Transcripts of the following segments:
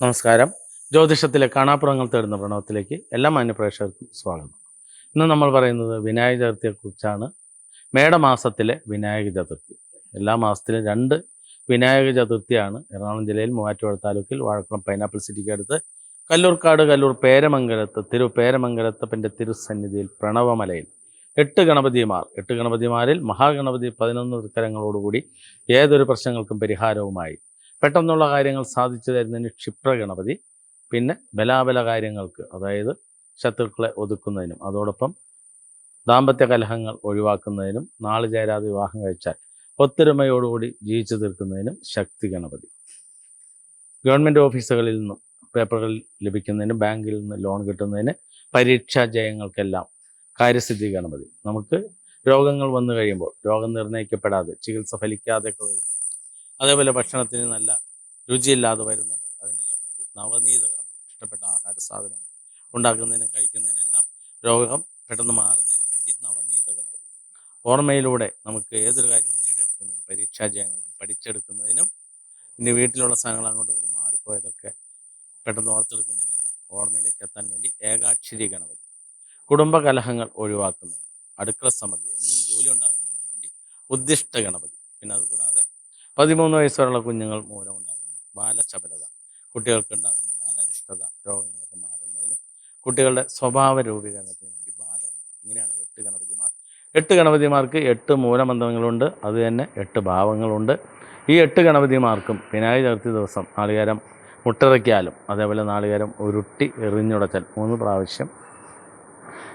നമസ്കാരം. ജ്യോതിഷത്തിലെ കാണാപ്പുറങ്ങൾ തേടുന്ന പ്രണവത്തിലേക്ക് എല്ലാ മാന്യപ്രേക്ഷകർക്കും സ്വാഗതം. ഇന്ന് നമ്മൾ പറയുന്നത് വിനായക ചതുർത്ഥിയെക്കുറിച്ചാണ്. മേടമാസത്തിലെ വിനായക ചതുർത്ഥി. എല്ലാ മാസത്തിലും രണ്ട് വിനായക ചതുർത്ഥിയാണ്. എറണാകുളം ജില്ലയിൽ മൂവാറ്റുപുഴ താലൂക്കിൽ വാഴക്കുളം പൈനാപ്പിൾ സിറ്റിക്ക് അടുത്ത് കല്ലൂർക്കാട് കല്ലൂർ പേരമംഗലത്ത് തിരു പേരമംഗലത്തപ്പന്റെ തിരുസന്നിധിയിൽ പ്രണവമലയിൽ. എട്ട് ഗണപതിമാർ. എട്ട് ഗണപതിമാരിൽ മഹാഗണപതി പതിനൊന്ന് തൃക്കരങ്ങളോടുകൂടി ഏതൊരു പ്രശ്നങ്ങൾക്കും പരിഹാരവുമായി പെട്ടെന്നുള്ള കാര്യങ്ങൾ സാധിച്ചു തരുന്നതിന് ക്ഷിപ്ര ഗണപതി പിന്നെ ബലാബല കാര്യങ്ങൾക്ക് അതായത് ശത്രുക്കളെ ഒതുക്കുന്നതിനും അതോടൊപ്പം ദാമ്പത്യ കലഹങ്ങൾ ഒഴിവാക്കുന്നതിനും നാളെ ചേരാതെ വിവാഹം കഴിച്ചാൽ ഒത്തൊരുമയോടുകൂടി ജീവിച്ചു തീർക്കുന്നതിനും ശക്തി ഗണപതി. ഗവൺമെന്റ് ഓഫീസുകളിൽ നിന്നും പേപ്പറുകൾ ലഭിക്കുന്നതിന് ബാങ്കിൽ നിന്ന് ലോൺ കിട്ടുന്നതിന് പരീക്ഷാ ജയങ്ങൾക്കെല്ലാം കാര്യസിദ്ധി ഗണപതി. നമുക്ക് രോഗങ്ങൾ വന്നു കഴിയുമ്പോൾ രോഗം നിർണയിക്കപ്പെടാതെ ചികിത്സ ഫലിക്കാതെ വരുന്നു അതേപോലെ ഭക്ഷണത്തിന് നല്ല രുചിയില്ലാതെ വരുന്നുണ്ടെങ്കിൽ അതിനെല്ലാം വേണ്ടി നവനീത ഇഷ്ടപ്പെട്ട ആഹാര സാധനങ്ങൾ ഉണ്ടാക്കുന്നതിനും കഴിക്കുന്നതിനെല്ലാം രോഗം പെട്ടെന്ന് മാറുന്നതിന് വേണ്ടി നവനീത ഗണപതി ഓർമ്മയിലൂടെ നമുക്ക് ഏതൊരു കാര്യവും നേടിയെടുക്കുന്നതിനും പരീക്ഷാ ജയങ്ങൾക്ക് പഠിച്ചെടുക്കുന്നതിനും ഇനി വീട്ടിലുള്ള സാധനങ്ങൾ അങ്ങോട്ടും ഇങ്ങോട്ടും മാറിപ്പോയതൊക്കെ പെട്ടെന്ന് ഓർത്തെടുക്കുന്നതിനെല്ലാം ഓർമ്മയിലേക്ക് എത്താൻ വേണ്ടി ഏകാക്ഷരി ഗണപതി. കുടുംബ കലഹങ്ങൾ ഒഴിവാക്കുന്നതിന് അടുക്കള സമൃദ്ധി എന്നും ജോലി ഉണ്ടാകുന്നതിന് വേണ്ടി ഉദ്ദിഷ്ട ഗണപതി. പിന്നെ അതുകൂടാതെ പതിമൂന്ന് വയസ്സ് വരെയുള്ള കുഞ്ഞുങ്ങൾ മൂലമുണ്ടാകുന്ന ബാലചപലത കുട്ടികൾക്ക് ഉണ്ടാകുന്ന ബാലരിഷ്ടത രോഗങ്ങളൊക്കെ മാറുന്നതിനും കുട്ടികളുടെ സ്വഭാവ രൂപീകരണത്തിന് വേണ്ടി ബാലഗണപതി ഇങ്ങനെയാണ് എട്ട് ഗണപതിമാർ. എട്ട് ഗണപതിമാർക്ക് എട്ട് മൂലമന്ത്രങ്ങളുണ്ട് അത് തന്നെ എട്ട് ഭാവങ്ങളുണ്ട്. ഈ എട്ട് ഗണപതിമാർക്കും വിനായക ചതുർത്ഥി ദിവസം നാളികേരം മുട്ടിറക്കിയാലും അതേപോലെ നാളികേരം ഉരുട്ടി എറിഞ്ഞുടച്ചാൽ മൂന്ന് പ്രാവശ്യം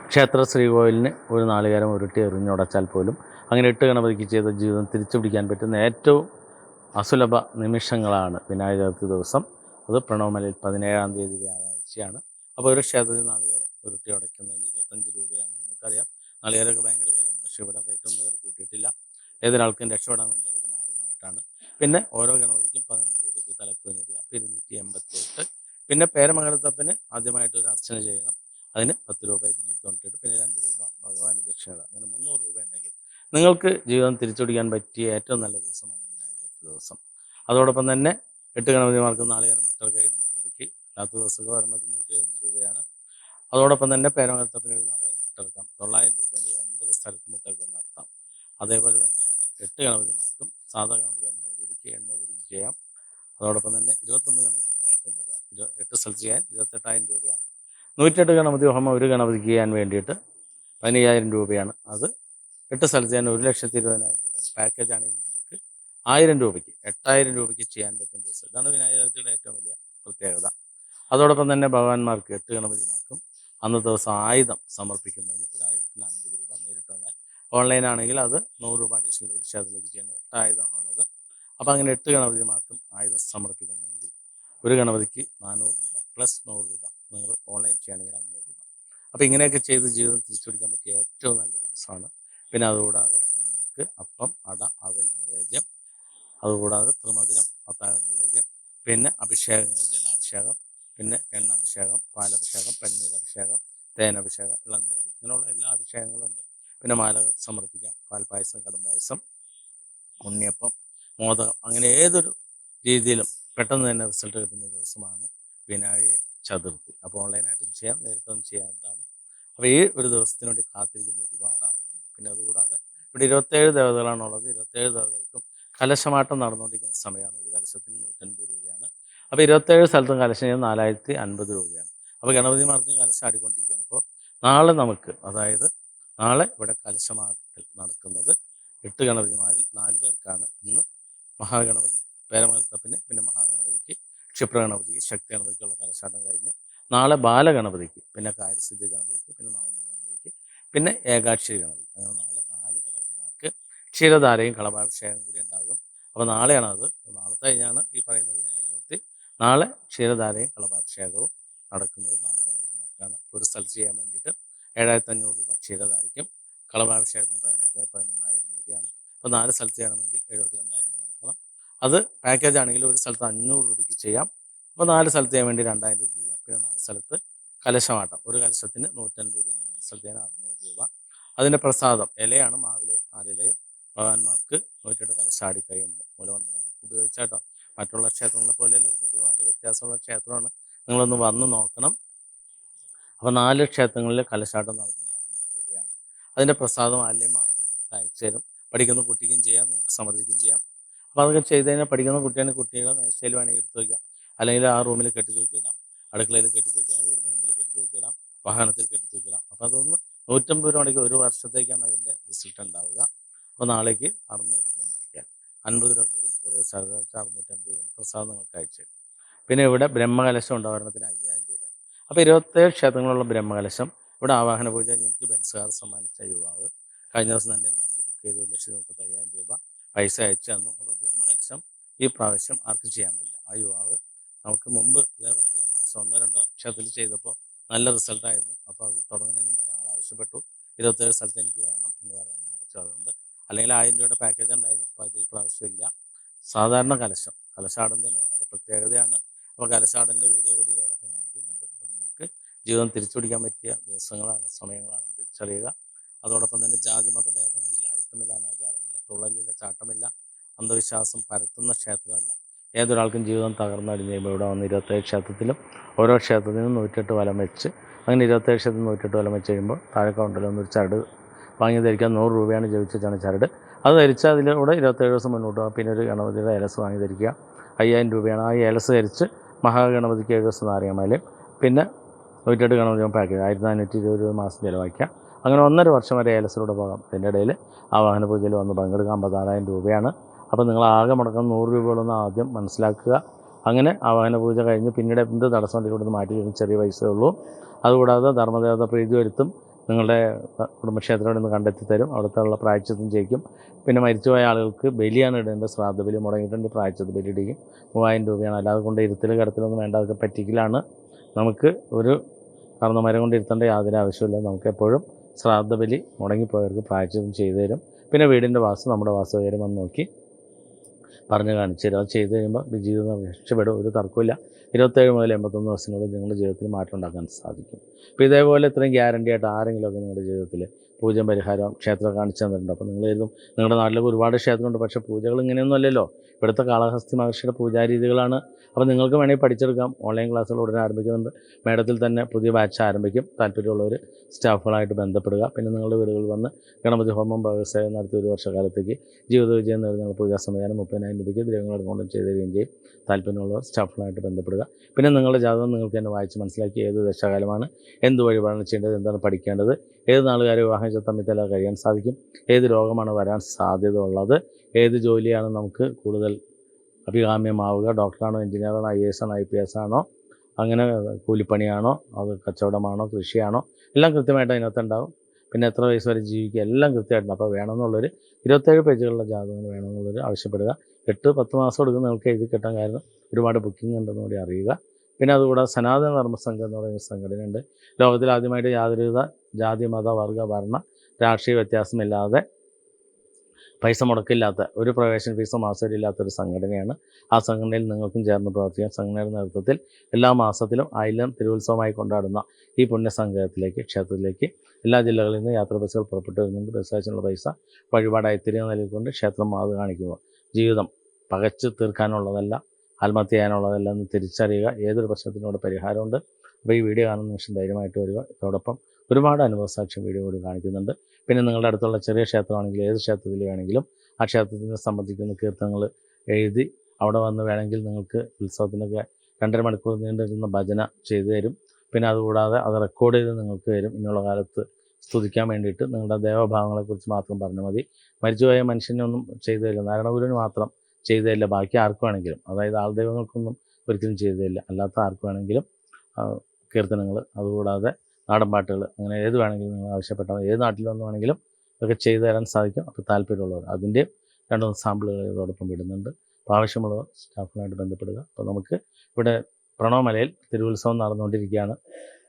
ക്ഷേത്ര ശ്രീകോവിലിന് ഒരു നാളികേരം ഉരുട്ടി എറിഞ്ഞുടച്ചാൽ പോലും അങ്ങനെ എട്ട് ഗണപതിക്ക് ചെയ്ത ജീവിതം തിരിച്ചു പിടിക്കാൻ പറ്റുന്ന ഏറ്റവും അസുലഭ നിമിഷങ്ങളാണ് വിനായക ചതുർത്ഥി ദിവസം. അത് പ്രണവമലയിൽ പതിനേഴാം തീയതി വ്യാഴാഴ്ചയാണ്. അപ്പോൾ ഒരു ക്ഷേത്രത്തിൽ നാളികേരം ഉരുട്ടി ഉടയ്ക്കുന്നതിന് ഇരുപത്തഞ്ച് രൂപയാണ് നിങ്ങൾക്കറിയാം. നാളികേരമൊക്കെ ഭയങ്കര വിലയാണ്. പക്ഷേ ഇവിടെ റേറ്റ് ഒന്നും വരെ കൂട്ടിയിട്ടില്ല. ഏതൊരാൾക്കും രക്ഷപ്പെടാൻ വേണ്ടിയുള്ള ഒരു മാർഗമായിട്ടാണ്. പിന്നെ ഓരോ ഗണപതിക്കും പതിനൊന്ന് രൂപയ്ക്ക് തലക്ക് വന്നിടുക അപ്പോൾ ഇരുന്നൂറ്റി എൺപത്തി എട്ട് പിന്നെ പേരമംഗലത്തപ്പന് ആദ്യമായിട്ട് ഒരു അർച്ചന ചെയ്യണം. അതിന് പത്ത് രൂപ ഇരുന്നൂറ്റി തൊണ്ണൂറ്റി പിന്നെ രണ്ട് രൂപ ഭഗവാന് ദക്ഷിണ അങ്ങനെ മുന്നൂറ് രൂപ ഉണ്ടെങ്കിൽ നിങ്ങൾക്ക് ജീവിതം തിരിച്ചുപിടിക്കാൻ പറ്റിയ ഏറ്റവും നല്ല ദിവസമാണ് ദിവസം. അതോടൊപ്പം തന്നെ എട്ട് ഗണപതിമാർക്ക് നാളികേരം മുട്ടൽക്ക എണ്ണൂറ് രൂപയ്ക്ക്. അല്ലാത്ത ദിവസമൊക്കെ വരണത് നൂറ്റി അഞ്ച് രൂപയാണ്. അതോടൊപ്പം തന്നെ പേരമംഗലത്തപ്പന് ഒരു നാളികേരം മുട്ടൽക്കാം തൊള്ളായിരം രൂപ അല്ലെങ്കിൽ ഒൻപത് സ്ഥലത്ത് മുട്ടൽക്കം നടത്താം. അതേപോലെ തന്നെയാണ് എട്ട് ഗണപതിമാർക്കും സാധാ ഗണപതി നൂറ് രൂപയ്ക്ക് എണ്ണൂറ് രൂപയ്ക്ക് ചെയ്യാം. അതോടൊപ്പം തന്നെ ഇരുപത്തൊന്ന് ഗണപതി മൂവായിരത്തി അഞ്ഞൂറ് ഇരു എട്ട് സ്ഥലത്ത് ചെയ്യാൻ ഇരുപത്തെട്ടായിരം രൂപയാണ്. നൂറ്റെട്ട് ഗണപതി ഹോമം ഒരു ഗണപതിക്ക് ചെയ്യാൻ വേണ്ടിയിട്ട് പതിനയ്യായിരം രൂപയാണ്. അത് എട്ട് സ്ഥലത്ത് ചെയ്യാൻ ഒരു ലക്ഷത്തി ഇരുപതിനായിരം രൂപയാണ്. പാക്കേജ് ആണെങ്കിൽ ആയിരം രൂപയ്ക്ക് എട്ടായിരം രൂപയ്ക്ക് ചെയ്യാൻ പറ്റും ദിവസം. ഇതാണ് വിനായകത്തിന്റെ ഏറ്റവും വലിയ പ്രത്യേകത. അതോടൊപ്പം തന്നെ ഭഗവാന്മാർക്ക് എട്ട് ഗണപതിമാർക്കും അന്നത്തെ ദിവസം ആയുധം സമർപ്പിക്കുന്നതിന് ഒരു ആയുധത്തിന് അൻപത് രൂപ നേരിട്ട് വന്നാൽ ഓൺലൈൻ ആണെങ്കിൽ അത് നൂറ് രൂപ അഡീഷണൽ ഒരു ക്ഷേത്രത്തിലേക്ക് ചെയ്യേണ്ട എട്ട് ആയുധമാണുള്ളത് അപ്പോൾ അങ്ങനെ എട്ട് ഗണപതിമാർക്കും ആയുധം സമർപ്പിക്കണമെങ്കിൽ ഒരു ഗണപതിക്ക് നാനൂറ് രൂപ പ്ലസ് നൂറ് രൂപ നിങ്ങൾ ഓൺലൈൻ ചെയ്യുകയാണെങ്കിൽ അഞ്ഞൂറ് രൂപ. അപ്പോൾ ഇങ്ങനെയൊക്കെ ചെയ്ത് ജീവിതം തിരിച്ചുപിടിക്കാൻ പറ്റിയ ഏറ്റവും നല്ല ദിവസമാണ്. പിന്നെ അതുകൂടാതെ ഗണപതിമാർക്ക് അപ്പം അട അവൽ നിവേദ്യം അതുകൂടാതെ ത്രിമധുരം പത്താക നൈവേദ്യം പിന്നെ അഭിഷേകങ്ങൾ ജലാഭിഷേകം പിന്നെ എണ്ണ അഭിഷേകം പാലഭിഷേകം പനിനീരഭിഷേകം തേനഭിഷേകം ഇളനീരഭിഷേകം ഇങ്ങനെയുള്ള എല്ലാ അഭിഷേകങ്ങളും ഉണ്ട്. പിന്നെ മാലകൾ സമർപ്പിക്കാം. പാൽപ്പായസം കടും പായസം ഉണ്ണിയപ്പം മോദകം അങ്ങനെ ഏതൊരു രീതിയിലും പെട്ടെന്ന് തന്നെ റിസൾട്ട് കിട്ടുന്ന ദിവസമാണ് വിനായക ചതുർത്ഥി. അപ്പോൾ ഓൺലൈനായിട്ടും ചെയ്യാം നേരിട്ടും ചെയ്യാവുന്നതാണ്. അപ്പോൾ ഈ ഒരു ദിവസത്തിന് വേണ്ടി കാത്തിരിക്കുന്ന ഒരുപാട് ആളുകളുണ്ട്. പിന്നെ അതുകൂടാതെ ഇവിടെ ഇരുപത്തേഴ് ദേവതകളാണുള്ളത്. ഇരുപത്തേഴ് ദേവതകൾക്കും കലശമാട്ടം നടന്നുകൊണ്ടിരിക്കുന്ന സമയമാണ്. ഒരു കലശത്തിന് നൂറ്റൻപത് രൂപയാണ്. അപ്പോൾ ഇരുപത്തേഴ് സ്ഥലത്തും കലശം ചെയ്യുന്നത് നാലായിരത്തി അൻപത് രൂപയാണ്. അപ്പോൾ ഗണപതിമാർക്കും കലശം ആടിക്കൊണ്ടിരിക്കുകയാണ് അപ്പോൾ നാളെ നമുക്ക് അതായത് നാളെ ഇവിടെ കലശമാട്ടൽ നടക്കുന്നത് എട്ട് ഗണപതിമാരിൽ നാല് പേർക്കാണ്. ഇന്ന് മഹാഗണപതി പേരമകൽത്തപ്പിന് പിന്നെ മഹാഗണപതിക്ക് ക്ഷിപ്രഗണപതിക്ക് ശക്തി ഗണപതിക്കുള്ള കലശാട്ടം കഴിഞ്ഞു. നാളെ ബാലഗണപതിക്ക് പിന്നെ കാര്യസിദ്ധി ഗണപതിക്ക് പിന്നെ നവനീത ഗണപതിക്ക് പിന്നെ ഏകാക്ഷരി ഗണപതി. അങ്ങനെ ക്ഷീരധാരയും കളഭാഭിഷേകം കൂടി ഉണ്ടാകും. അപ്പോൾ നാളെയാണ് അത് നാളത്തെ കഴിഞ്ഞാണ് ഈ പറയുന്ന വിനായക ചതുർത്ഥി. നാളെ ക്ഷീരധാരയും കളഭാഭിഷേകവും നടക്കുന്നത് നാല് ഗണപതിമാർക്കാണ്. ഒരു സ്ഥലത്ത് ചെയ്യാൻ വേണ്ടിയിട്ട് ഏഴായിരത്തി അഞ്ഞൂറ് രൂപ ക്ഷീരധാരയ്ക്കും കളഭാഭിഷേകത്തിന് പതിനായിരത്തി പതിനെണ്ണായിരം രൂപയാണ്. അപ്പോൾ നാല് സ്ഥലത്ത് ചെയ്യണമെങ്കിൽ എഴുപത്തി രണ്ടായിരം രൂപ നടക്കണം അത് പാക്കേജ് ആണെങ്കിൽ ഒരു സ്ഥലത്ത് അഞ്ഞൂറ് രൂപയ്ക്ക് ചെയ്യാം. അപ്പോൾ നാല് സ്ഥലത്ത് ചെയ്യാൻ വേണ്ടി രണ്ടായിരം രൂപ ചെയ്യാം. പിന്നെ നാല് സ്ഥലത്ത് കലശമാട്ടം. ഒരു കലശത്തിന് നൂറ്റൻപത് രൂപയാണ്. നാല് സ്ഥലത്ത് ചെയ്യാൻ അറുന്നൂറ് രൂപ. അതിന്റെ പ്രസാദം ഇലയാണ് മാവിലയും ആലിലയും ഭഗവാന്മാർക്ക് നൂറ്റെട്ട് കലശാടി കഴിയുമ്പോൾ മൂലമന്ത്രങ്ങൾക്ക് ഉപയോഗിച്ചാട്ടോ മറ്റുള്ള ക്ഷേത്രങ്ങളെ പോലെയല്ല ഇവിടെ ഒരുപാട് വ്യത്യാസമുള്ള ക്ഷേത്രമാണ്. നിങ്ങളൊന്ന് വന്ന് നോക്കണം. അപ്പോൾ നാല് ക്ഷേത്രങ്ങളിൽ കലശാട്ടം നടത്തുന്ന അറുന്നൂറ് രൂപയാണ്. അതിന്റെ പ്രസാദം ആലയും മാവിലെയും നിങ്ങൾക്ക് അയച്ചു തരും. പഠിക്കുന്ന കുട്ടിക്കും ചെയ്യാം നിങ്ങളുടെ സമ്മതിക്കും ചെയ്യാം. അപ്പോൾ അതൊക്കെ ചെയ്ത് കഴിഞ്ഞാൽ പഠിക്കുന്ന കുട്ടിയാണ് കുട്ടികളെ മേശയിൽ വേണമെങ്കിൽ എടുത്തു വയ്ക്കാം. അല്ലെങ്കിൽ ആ റൂമിൽ കെട്ടി തൂക്കിയിടാം അടുക്കളയിൽ കെട്ടി തൂക്കിടാം വീടിന് മുമ്പിൽ കെട്ടി തൂക്കിയിടാം വാഹനത്തിൽ കെട്ടി തൂക്കിടാം അപ്പോൾ അതൊന്ന് നൂറ്റമ്പത് രൂപ ഒരു വർഷത്തേക്കാണ് അതിന്റെ റിസൾട്ട് ഉണ്ടാവുക. അപ്പോൾ നാളേക്ക് അറുന്നൂറ് രൂപ മുടക്കാൻ അൻപത് രൂപ കൂടുതൽ കുറേ സഹകരിച്ച് അറുന്നൂറ്റമ്പത് രൂപയാണ് പ്രസാദം നിങ്ങൾക്ക് അയച്ചു പിന്നെ ഇവിടെ ബ്രഹ്മകലശം ഉണ്ടാവരണത്തിന് അയ്യായിരം രൂപയാണ്. അപ്പോൾ ഇരുപത്തേഴ് ക്ഷേത്രങ്ങളുള്ള ബ്രഹ്മകലശം. ഇവിടെ ആവാഹന പൂജ എനിക്ക് ബെൻസുകാർ സമ്മാനിച്ച യുവാവ്. കഴിഞ്ഞ ദിവസം തന്നെ എല്ലാം കൂടി ബുക്ക് ചെയ്ത് ഒരു ലക്ഷത്തി മുപ്പത്തയ്യായിരം രൂപ പൈസ അയച്ചു തന്നു. അപ്പോൾ ബ്രഹ്മകലശം ഈ പ്രാവശ്യം ആർക്കും ചെയ്യാൻ പറ്റില്ല. ആ യുവാവ് നമുക്ക് മുമ്പ് ഇതേപോലെ ബ്രഹ്മകലശം ഒന്നോ രണ്ടോ ക്ഷേത്രത്തിൽ ചെയ്തപ്പോൾ നല്ല റിസൾട്ടായിരുന്നു. അപ്പോൾ അത് തുടങ്ങുന്നതിന് മുമ്പ് ആൾ ആവശ്യപ്പെട്ടു. ഇരുപത്തേഴ് സ്ഥലത്ത് എനിക്ക് വേണം എന്ന് പറഞ്ഞ് അടച്ചു അതുകൊണ്ട് അല്ലെങ്കിൽ ആയിരം രൂപയുടെ പാക്കേജ് ഉണ്ടായിരുന്നു. അപ്പോൾ അത് ഈ പ്രാവശ്യം ഇല്ല. സാധാരണ കലശം. കലശാടുന്നതിന് വളരെ പ്രത്യേകതയാണ്. അപ്പോൾ കലശാടലിന്റെ വീഡിയോ കൂടി ഇതോടൊപ്പം കാണിക്കുന്നുണ്ട്. അപ്പോൾ നിങ്ങൾക്ക് ജീവിതം തിരിച്ചുപിടിക്കാൻ പറ്റിയ ദിവസങ്ങളാണ് സമയങ്ങളാണ് തിരിച്ചറിയുക. അതോടൊപ്പം തന്നെ ജാതി മത ഭേദങ്ങളില്ല ഐത്തമില്ല അനാചാരമില്ല തുള്ളലില്ല ചാട്ടമില്ല അന്ധവിശ്വാസം പരത്തുന്ന ക്ഷേത്രമല്ല. ഏതൊരാൾക്കും ജീവിതം തകർന്നടിഞ്ഞ് ഇവിടെ വന്ന് ഇരുപത്തേഴ് ക്ഷേത്രത്തിലും ഓരോ ക്ഷേത്രത്തിനും നൂറ്റെട്ട് വലം വെച്ച് അങ്ങനെ ഇരുപത്തേഴ് ക്ഷേത്രത്തിൽ നൂറ്റെട്ട് വലം വെച്ച് കഴിയുമ്പോൾ താഴെ കൗണ്ടിലൊന്നൊരു ഒന്നൊരു വാങ്ങി ധരിക്കാൻ നൂറ് രൂപയാണ് ജപിച്ചാണ് ചരട്. അത് ധരിച്ച് അതിലൂടെ ഇരുപത്തേഴ് ദിവസം മുന്നോട്ട് പോകാം പിന്നെ ഒരു ഗണപതിയുടെ ഏലസ് വാങ്ങി ധരിക്കുക അയ്യായിരം രൂപയാണ്. ആ ഏലസ് ധരിച്ച് മഹാഗണപതിക്ക് ഏഴ് ദിവസം നാറിയമാലയും പിന്നെ നൂറ്റെട്ട് ഗണപതി പാക്കേജ് ആയിരത്തി നാനൂറ്റി ഇരുപത് രൂപ മാസം ചിലവാക്കുക അങ്ങനെ ഒന്നര വർഷം വരെ ഏലസിലൂടെ പോകാം. അതിന്റെ ഇടയിൽ ആ വാഹന പൂജയിൽ വന്ന് പങ്കെടുക്കാം അമ്പത്താറായിരം രൂപയാണ്. അപ്പോൾ നിങ്ങൾ ആകെ മുടക്കം നൂറ് രൂപകളൊന്ന് ആദ്യം മനസ്സിലാക്കുക. അങ്ങനെ ആ വാഹന പൂജ കഴിഞ്ഞ് പിന്നീട് എന്ത് തടസ്സം ഇവിടുന്ന് മാറ്റി ചെറിയ പൈസയേ ഉള്ളൂ. അതുകൂടാതെ ധർമ്മദേവത പ്രീതി വരുത്തും. നിങ്ങളുടെ കുടുംബക്ഷേത്രം നിന്ന് കണ്ടെത്തി തരും. അവിടുത്തെ ഉള്ള പ്രായച്ചത്തും ചെയ്യിക്കും പിന്നെ മരിച്ചുപോയ ആളുകൾക്ക് ബലിയാണ് ഇടേണ്ട ശ്രാദ്ധ ബലി മുടങ്ങിയിട്ടുണ്ട്. പ്രായച്ചത് ബലി ഇടിക്കും മൂവായിരം രൂപയാണ്. അല്ലാതെ കൊണ്ട് ഇരുത്തൽ കടത്തിലൊന്നും വേണ്ട. അതൊക്കെ പറ്റിക്കലാണ്. നമുക്ക് ഒരു കർമ്മമരം കൊണ്ട് ഇരുത്തേണ്ട യാതൊരു ആവശ്യമില്ല നമുക്ക് എപ്പോഴും ശ്രാദ്ധ ബലി മുടങ്ങിപ്പോയവർക്ക് പ്രായച്ചതും ചെയ്തു തരും. പിന്നെ വീടിന്റെ വാസ്തു നമ്മുടെ വാസ്തുകാര്യം വന്ന് നോക്കി. പറഞ്ഞ് കാണിച്ചു തരും. അത് ചെയ്ത് കഴിയുമ്പോൾ ജീവിതം രക്ഷപ്പെടും. ഒരു തർക്കമില്ല ഇരുപത്തേഴ് മുതൽ എൺപത്തൊന്ന് ദിവസങ്ങളിൽ നിങ്ങളുടെ ജീവിതത്തിൽ മാറ്റം ഉണ്ടാക്കാൻ സാധിക്കും. അപ്പോൾ ഇതേപോലെ ഇത്രയും ഗ്യാരണ്ടി ആയിട്ട് ആരെങ്കിലുമൊക്കെ നിങ്ങളുടെ ജീവിതത്തിൽ പൂജ പരിഹാരം ക്ഷേത്രം കാണിച്ചു തന്നിട്ടുണ്ട്. അപ്പോൾ നിങ്ങൾ നിങ്ങളുടെ നാട്ടിലൊക്കെ ഒരുപാട് ക്ഷേത്രമുണ്ട് പക്ഷേ പൂജകൾ ഇങ്ങനെയൊന്നും അല്ലല്ലോ. ഇവിടുത്തെ കാളഹസ്തി മഹർഷിയുടെ പൂജാരീതികളാണ്. അപ്പോൾ നിങ്ങൾക്ക് വേണമെങ്കിൽ പഠിച്ചെടുക്കാം. ഓൺലൈൻ ക്ലാസ്സുകൾ ഉടനെ ആരംഭിക്കുന്നുണ്ട്. മേഡത്തിൽ തന്നെ പുതിയ ബാച്ച് ആരംഭിക്കും. താല്പര്യമുള്ളവർ സ്റ്റാഫുകളായിട്ട് ബന്ധപ്പെടുക. പിന്നെ നിങ്ങളുടെ വീടുകളിൽ വന്ന് ഗണപതി ഹോമം വ്യവസായം നടത്തി ഒരു വർഷക്കാലത്തേക്ക് ജീവിത വിജയം നേടുന്ന പൂജാ സംവിധാനം മുപ്പതിനായിരം രൂപയ്ക്ക് ദ്രവങ്ങൾ കൊണ്ടും ചെയ്ത് തരികയും ചെയ്യും. താല്പര്യമുള്ളവർ സ്റ്റാഫുകളായിട്ട് ബന്ധപ്പെടുക. പിന്നെ നിങ്ങളുടെ ജാതകം നിങ്ങൾക്ക് തന്നെ വായിച്ച് മനസ്സിലാക്കി ഏത് ദശകാലമാണ് എന്ത് വഴിപാടാണ് ചെയ്യേണ്ടത് എന്താണ് പഠിക്കേണ്ടത് ഏത് നാളുകാരെ വിവാഹം ചെയ്ത് തമ്മിൽ തല കഴിയാൻ സാധിക്കും? ഏത് രോഗമാണ് വരാൻ സാധ്യത ഉള്ളത് ഏത് ജോലിയാണ് നമുക്ക് കൂടുതൽ അഭികാമ്യമാവുക? ഡോക്ടറാണോ? എഞ്ചിനീയറാണോ ഐ എസ് ആണോ? ഐ പി എസ് ആണോ? അങ്ങനെ കൂലിപ്പണിയാണോ? അത് കച്ചവടമാണോ? കൃഷിയാണോ? എല്ലാം കൃത്യമായിട്ട് അതിനകത്ത് ഉണ്ടാവും. പിന്നെ എത്ര വയസ്സ് വരെ ജീവിക്കുക? എല്ലാം കൃത്യമായിട്ടുണ്ട്. അപ്പോൾ വേണമെന്നുള്ളൊരു ഇരുപത്തേഴ് പേജുകളുള്ള ജാതകങ്ങൾ വേണമെന്നുള്ളൊരു ആവശ്യപ്പെടുക. എട്ട് പത്ത് മാസം എടുക്കുന്ന നിങ്ങൾക്ക് എഴുതി കിട്ടാൻ കാരണം ഒരുപാട് ബുക്കിംഗ് ഉണ്ടെന്നുകൂടി അറിയുക. പിന്നെ അതുകൂടാതെ സനാതന ധർമ്മ സംഘം എന്ന് പറയുന്ന സംഘടനയുണ്ട്. ലോകത്തിൽ ആദ്യമായിട്ട് യാതൊരുവിധ ജാതി മത വർഗ ഭരണ രാഷ്ട്രീയ വ്യത്യാസമില്ലാതെ പൈസ മുടക്കില്ലാത്ത ഒരു പ്രവേശന ഫീസോ മാസം ഇല്ലാത്തൊരു സംഘടനയാണ്. ആ സംഘടനയിൽ നിങ്ങൾക്കും ചേർന്ന് പ്രവർത്തിക്കാം. സംഘടനയുടെ നേതൃത്വത്തിൽ എല്ലാ മാസത്തിലും ആയിരം തിരുവുത്സവമായി കൊണ്ടാടുന്ന ഈ പുണ്യസംഘത്തിലേക്ക് ക്ഷേത്രത്തിലേക്ക് എല്ലാ ജില്ലകളിൽ നിന്ന് യാത്ര ബസ്സുകൾ പുറപ്പെട്ടു വരുന്നുണ്ട്. ബസ് അയച്ചുള്ള പൈസ വഴിപാടായി തിരികെ നൽകിക്കൊണ്ട് ക്ഷേത്രം അത് കാണിക്കുമ്പോൾ ജീവിതം പകച്ചു തീർക്കാനുള്ളതല്ല. ആത്മഹത്യ ചെയ്യാനുള്ളതെല്ലാം എന്ന് തിരിച്ചറിയുക. ഏതൊരു പ്രശ്നത്തിനോട് പരിഹാരമുണ്ട്? അപ്പോൾ ഈ വീഡിയോ കാണുന്ന നിമിഷം ധൈര്യമായിട്ട് വരിക. ഇതോടൊപ്പം ഒരുപാട് അനുഭവസാക്ഷ്യം വീഡിയോ കൂടി കാണിക്കുന്നുണ്ട്. പിന്നെ നിങ്ങളുടെ അടുത്തുള്ള ചെറിയ ക്ഷേത്രമാണെങ്കിൽ ഏത് ക്ഷേത്രത്തിൽ വേണമെങ്കിലും ആ ക്ഷേത്രത്തിനെ സംബന്ധിക്കുന്ന കീർത്തനങ്ങൾ എഴുതി അവിടെ വന്ന് വേണമെങ്കിൽ നിങ്ങൾക്ക് ഉത്സവത്തിനൊക്കെ രണ്ടര മണിക്കൂർ നീണ്ടിരുന്ന ഭജന ചെയ്തു തരും. പിന്നെ അതുകൂടാതെ അത് റെക്കോർഡ് ചെയ്ത് നിങ്ങൾക്ക് തരും. ഇനിയുള്ള കാലത്ത് സ്തുതിക്കാൻ വേണ്ടിയിട്ട് നിങ്ങളുടെ ദേവഭാവങ്ങളെക്കുറിച്ച് മാത്രം പറഞ്ഞാൽ മതി. മരിച്ചുപോയ മനുഷ്യനൊന്നും ചെയ്തു തരില്ല. നാരായണഗുരുവിന് മാത്രം ചെയ്തു തരില്ല ബാക്കി ആർക്കു വേണമെങ്കിലും. അതായത് ആൾദൈവങ്ങൾക്കൊന്നും ഒരിക്കലും ചെയ്തതല്ല. അല്ലാത്ത ആർക്കും വേണമെങ്കിലും കീർത്തനങ്ങൾ അതുകൂടാതെ നാടൻ പാട്ടുകൾ അങ്ങനെ ഏത് വേണമെങ്കിലും നിങ്ങൾ ആവശ്യപ്പെട്ട ഏത് നാട്ടിൽ വന്ന് വേണമെങ്കിലും ഇതൊക്കെ ചെയ്തു തരാൻ സാധിക്കും. അപ്പോൾ താല്പര്യമുള്ളവർ അതിന്റെ രണ്ട് മൂന്ന് സാമ്പിളുകൾ ഇതോടൊപ്പം വിടുന്നുണ്ട് അപ്പോൾ ആവശ്യമുള്ളവർ സ്റ്റാഫുമായിട്ട് ബന്ധപ്പെടുക. അപ്പോൾ നമുക്ക് ഇവിടെ പ്രണവമലയിൽ തിരുവുത്സവം നടന്നുകൊണ്ടിരിക്കുകയാണ്.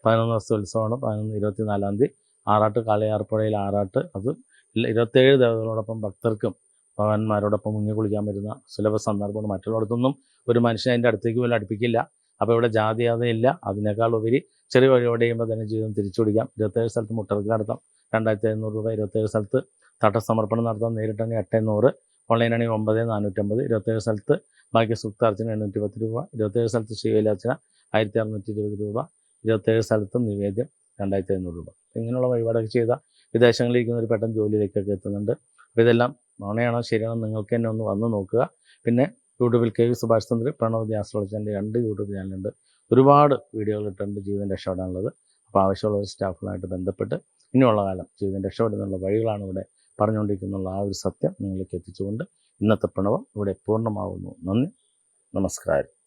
പതിനൊന്ന് ദിവസത്തെ ഉത്സവമാണ്. പതിനൊന്ന് ഇരുപത്തി നാലാം തീയതി ആറാട്ട് കാളയാർപ്പുഴയിൽ ആറാട്ട്. അത് ഇരുപത്തേഴ് ദേവതകളോടൊപ്പം ഭക്തർക്കും ഭഗവാന്മാരോടൊപ്പം മുങ്ങി കുളിക്കാൻ പറ്റുന്ന സിലബസ് സന്ദർഭമാണ് മറ്റുള്ളിടത്തൊന്നും ഒരു മനുഷ്യൻ അതിന്റെ അടുത്തേക്ക് പോലും അടുപ്പിക്കില്ല. അപ്പോൾ ഇവിടെ ജാതിയാതയില്ല അതിനേക്കാൾ ഉപരി ചെറിയ വഴിയോടെ ചെയ്യുമ്പോൾ തന്നെ ജീവിതം തിരിച്ചു പിടിക്കാം. ഇരുപത്തേഴ് സ്ഥലത്ത് മുട്ടർക്ക് നടത്താം. രണ്ടായിരത്തി എഴുന്നൂറ് രൂപ ഇരുപത്തേഴ് സ്ഥലത്ത് തട്ടസമർപ്പണം നടത്താം. നേരിട്ടാണെങ്കിൽ എട്ട് നൂറ് ഓൺലൈനാണെങ്കിൽ ഒമ്പത് നാനൂറ്റമ്പത്. ഇരുപത്തേഴ് സ്ഥലത്ത് ബാക്കി സുക്താർച്ചന എണ്ണൂറ്റി പത്ത് രൂപ. ഇരുപത്തേഴ് സ്ഥലത്ത് ശിവയിലാർച്ചന ആയിരത്തി അറുന്നൂറ്റി ഇരുപത് രൂപ. ഇരുപത്തേഴ് സ്ഥലത്ത് നിവേദ്യം രണ്ടായിരത്തി എഴുന്നൂറ് രൂപ. ഇങ്ങനെയുള്ള വഴിപാടൊക്കെ ചെയ്ത വിദേശങ്ങളിൽ ഇരിക്കുന്നവർ പെട്ടെന്ന് ജോലിയിലേക്കൊക്കെ എത്തുന്നുണ്ട്. അപ്പോൾ ഇതെല്ലാം നുണയാണോ ശരിയാണോ നിങ്ങൾക്ക് തന്നെ ഒന്ന് വന്ന് നോക്കുക. പിന്നെ യൂട്യൂബിൽ കെ വി സുഭാഷ് ചന്ദ്ര പ്രണവ് ആസ്ട്രോളജിന്റെ രണ്ട് യൂട്യൂബ് ചാനലുണ്ട്. ഒരുപാട് വീഡിയോകൾ ഇട്ടുണ്ട് ജീവിതം രക്ഷപ്പെടാനുള്ളത്. അപ്പോൾ ആവശ്യമുള്ള സ്റ്റാഫുകളായിട്ട് ബന്ധപ്പെട്ട് ഇനിയുള്ള കാലം ജീവിതം രക്ഷപ്പെടുന്നുള്ള വഴികളാണ് ഇവിടെ പറഞ്ഞുകൊണ്ടിരിക്കുന്ന ആ ഒരു സത്യം നിങ്ങളിലേക്ക് എത്തിച്ചുകൊണ്ട് ഇന്നത്തെ പ്രണവം ഇവിടെ പൂർണമാകുന്നു നന്ദി. നമസ്കാരം.